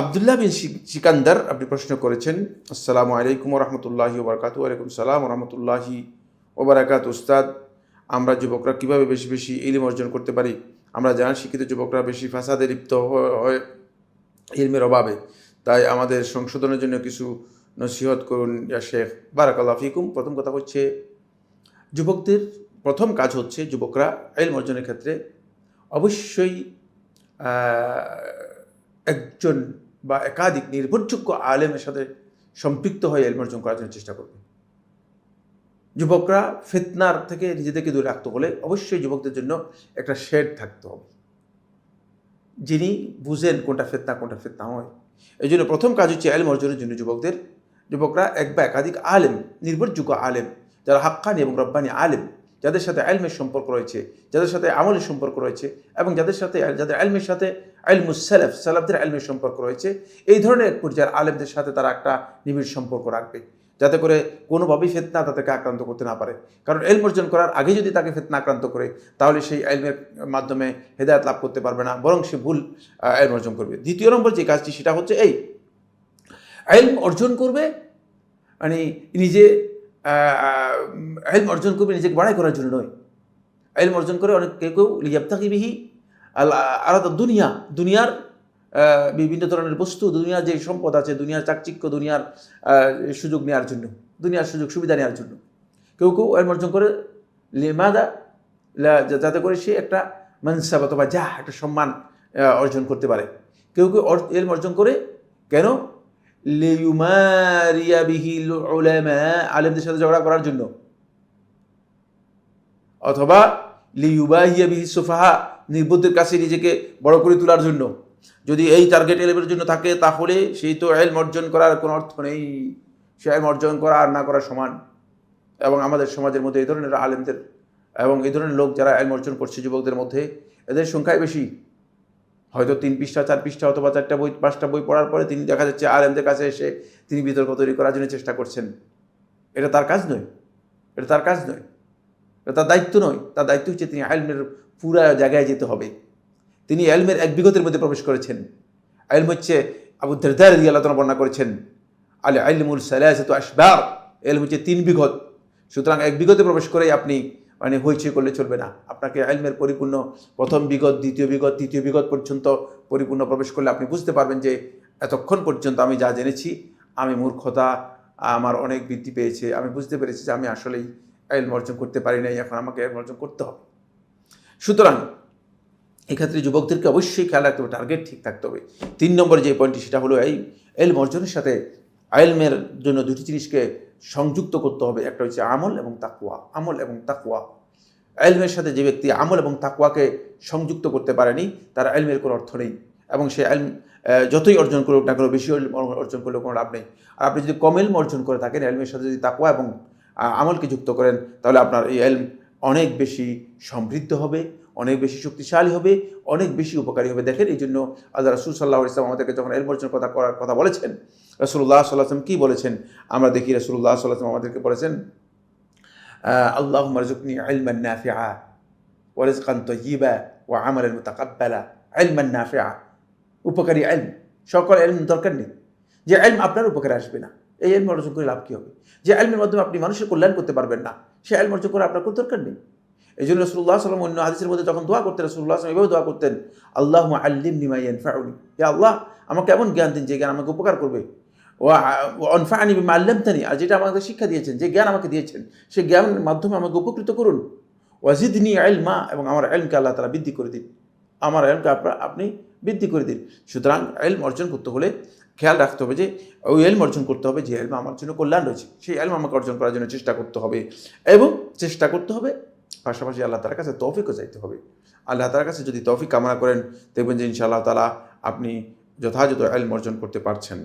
আবদুল্লাহ বিন সিকান্দার আপনি প্রশ্ন করেছেন, আসসালামু আলাইকুম রহমতুল্লাহি ওবরাকাতু আলাইকুম সালাম রহমতুল্লাহি ওবরাকাত, উস্তাদ। আমরা যুবকরা কীভাবে বেশি বেশি ইলিম অর্জন করতে পারি? আমরা জানি শিক্ষিত যুবকরা বেশি ফাসাদে লিপ্ত হয় ইলমের অভাবে। তাই আমাদের সংশোধনের জন্য কিছু নসিহত করুন, ইয়া শেখ। বারাকাল্লাহ ফিকুম। প্রথম কথা হচ্ছে, যুবকদের প্রথম কাজ হচ্ছে যুবকরা এলম অর্জনের ক্ষেত্রে অবশ্যই একজন বা একাধিক নির্ভরযোগ্য আলেমের সাথে সম্পৃক্ত হয়ে এলম অর্জন করার জন্য চেষ্টা করবে। যুবকরা ফিতনার থেকে নিজেদেরকে দূরে রাখতে হলে অবশ্যই যুবকদের জন্য একটা শেড থাকতে হবে। যিনি বুঝেন কোনটা ফেতনা কোনটা ফেতনা হয়। এই জন্য প্রথম কাজ হচ্ছে এলম অর্জনের জন্য যুবকদের, যুবকরা এক বা একাধিক আলেম, নির্ভরযোগ্য আলেম, যারা হাক্কানি এবং রব্বানি আলেম যাদের সাথে আলমের সম্পর্ক রয়েছে, যাদের সাথে আমলের সম্পর্ক রয়েছে এবং যাদের সাথে, যাদের আলমের সাথে আলমুস সালাফ, সালাফদের আলমের সম্পর্ক রয়েছে, এই ধরনের পর্যায়ের আলেমদের সাথে তারা একটা নিবিড় সম্পর্ক রাখবে। যাতে করে কোনোভাবেই ফেতনা তাদেরকে আক্রান্ত করতে না পারে। কারণ এলম অর্জন করার আগে যদি তাকে ফেতনা আক্রান্ত করে, তাহলে সেই এলমের মাধ্যমে হেদায়ত লাভ করতে পারবে না, বরং সে ভুল এলম অর্জন করবে। দ্বিতীয় নম্বর যে কাজটি, সেটা হচ্ছে এই। এলম অর্জন করবে মানে নিজে এলম অর্জন করবে নিজেকে বাড়াই করার জন্য নয় এলম অর্জন করে অনেক কেউ কেউ লিয়াবতাকি বিহি আলাদা দুনিয়া দুনিয়ার বিভিন্ন ধরনের বস্তু দুনিয়ার যে সম্পদ আছে দুনিয়ার চাকচিক্য দুনিয়ার সুযোগ নেওয়ার জন্য দুনিয়ার সুযোগ সুবিধা নেওয়ার জন্য কেউ কেউ এলম অর্জন করে লেমাদা যাতে করে সে একটা মানসাব অথবা যা একটা সম্মান অর্জন করতে পারে কেউ কেউ এলম অর্জন করে কেন লিউমারিয়া বিহিল আলেমদের সাথে ঝগড়া করার জন্য। অথবা লিউবাহিয়া বিহি সুফাহা নির্বুদ্ধের কাছে নিজেকে বড় করে তোলার জন্য। যদি এই টার্গেট এলেমের জন্য থাকে, তাহলে সেই তো এলম অর্জন করার কোনো অর্থ নেই। সে এলম অর্জন করা আর না করা সমান। এবং আমাদের সমাজের মধ্যে এই ধরনের আলেমদের এবং এই ধরনের লোক যারা এলম অর্জন করছে, যুবকদের মধ্যে, এদের সংখ্যাই বেশি। হয়তো তিন পৃষ্ঠা, চার পৃষ্ঠা অথবা চারটা বই, পাঁচটা বই পড়ার পরে তিনি দেখা যাচ্ছে আলেমদের কাছে এসে তিনি বিতর্ক তৈরি করার জন্য চেষ্টা করছেন। এটা তার কাজ নয়। এটা তার কাজ নয়। এটা তার দায়িত্ব নয়। তার দায়িত্ব হচ্ছে তিনি আলমের পুরা জায়গায় যেতে হবে। তিনি এলমের এক বিগতের মধ্যে প্রবেশ করেছেন। এলম হচ্ছে আবু দরদার দিয়ে আল্লাহ বর্ণনা করেছেন আলে আলমুল সালাসত আসবার এলম হচ্ছে তিন বিঘত সুতরাং এক বিগতে প্রবেশ করেই আপনি মানে হইচই করলে চলবে না। আপনাকে এলমের পরিপূর্ণ প্রথম বিগত, দ্বিতীয় বিগত, তৃতীয় বিগত পর্যন্ত পরিপূর্ণ প্রবেশ করলে আপনি বুঝতে পারবেন যে এতক্ষণ পর্যন্ত আমি যা জেনেছি, আমি মূর্খতা, আমার অনেক বৃদ্ধি পেয়েছে, আমি বুঝতে পেরেছি যে আমি আসলেই এলম অর্জন করতে পারি নাই, এখন আমাকে এলম অর্জন করতে হবে। সুতরাং এক্ষেত্রে যুবকদেরকে অবশ্যই খেয়াল রাখতে হবে টার্গেট ঠিক থাকতে হবে। তিন নম্বর যে পয়েন্টটি সেটা হলো এই এলম অর্জনের সাথে আইলমের জন্য দুটি জিনিসকে সংযুক্ত করতে হবে। একটা হচ্ছে আমল এবং তাকুয়া আমল এবং তাকুয়া এলমের সাথে যে ব্যক্তি আমল এবং তাকুয়াকে সংযুক্ত করতে পারেনি, তার এলমের কোনো অর্থ নেই এবং সে এলম যতই অর্জন করুক না কেন, বেশি অর্জন করলেও কোনো লাভ নেই। আর আপনি যদি কম এলম অর্জন করে থাকেন, এলমের সাথে যদি তাকুয়া এবং আমলকে যুক্ত করেন, তাহলে আপনার এই এলম অনেক বেশি সমৃদ্ধ হবে। অনেক বেশি শক্তিশালী হবে, অনেক বেশি উপকারী হবে। দেখেন, এই জন্য আল্লাহ রসুল সাল্লাহ ইসলাম আমাদেরকে যখন এলম অর্জন কথা করার কথা বলেছেন রসুল্লাহ সাল্লাহ আসলাম কী বলেছেন? আমরা দেখি রসুল্লাহ সাল্লাহ আসলাম আমাদেরকে বলেছেন আল্লাহ মারজুকনি আলমান নাফিআ ওয়ারিজকান তয়িবা ওয়া আমালান মুতাকাব্বালা। ইলমান নাফিআ, উপকারী ইলম। সকল ইলম দরকার নেই। যে ইলম আপনার উপকারে আসবে না। এই ইলম অর্জন করে লাভ কী হবে? যে ইলমের মাধ্যমে আপনি মানুষের কল্যাণ করতে পারবেন না, সে ইলম অর্জন করে আপনার কোনো দরকার নেই। এই জন্য রসুল্লাহ সাল্লাম অন্য হাদিসের মধ্যে যখন দোয়া করতেন রসুল্লাহ সাল্লাম এভাবে দোয়া করতেন আল্লাহ আল্লিম নিমা ইয়ানফাউনি হে আল্লাহ, আমাকে এমন জ্ঞান দিন যে জ্ঞান আমাকে উপকার করবে। ও অনফানি বিমা আল্লামতানি, আর যেটা আমাকে শিক্ষা দিয়েছেন, যে জ্ঞান আমাকে দিয়েছেন সেই জ্ঞানের মাধ্যমে আমাকে উপকৃত করুন। ওয়াজিদনি মা এবং আমার এলমকে আল্লাহ তালা বৃদ্ধি করে দিন। আমার এলমকে আপনার আপনি বৃদ্ধি করে দিন। সুতরাং এলম অর্জন করতে হলে খেয়াল রাখতে হবে যে, ওই এলম অর্জন করতে হবে যে এলম আমার জন্য কল্যাণ রয়েছে। সেই এলম আমাকে অর্জন করার জন্য চেষ্টা করতে হবে এবং চেষ্টা করতে হবে পাশাপাশি আল্লাহ তার কাছে তৌফিকও চাইতে হবে। আল্লাহ তার কাছে যদি তৌফিক কামনা করেন, দেখবেন যে ইনশাআল্লাহ তালা আপনি যথাযথ আইল অর্জন করতে পারছেন।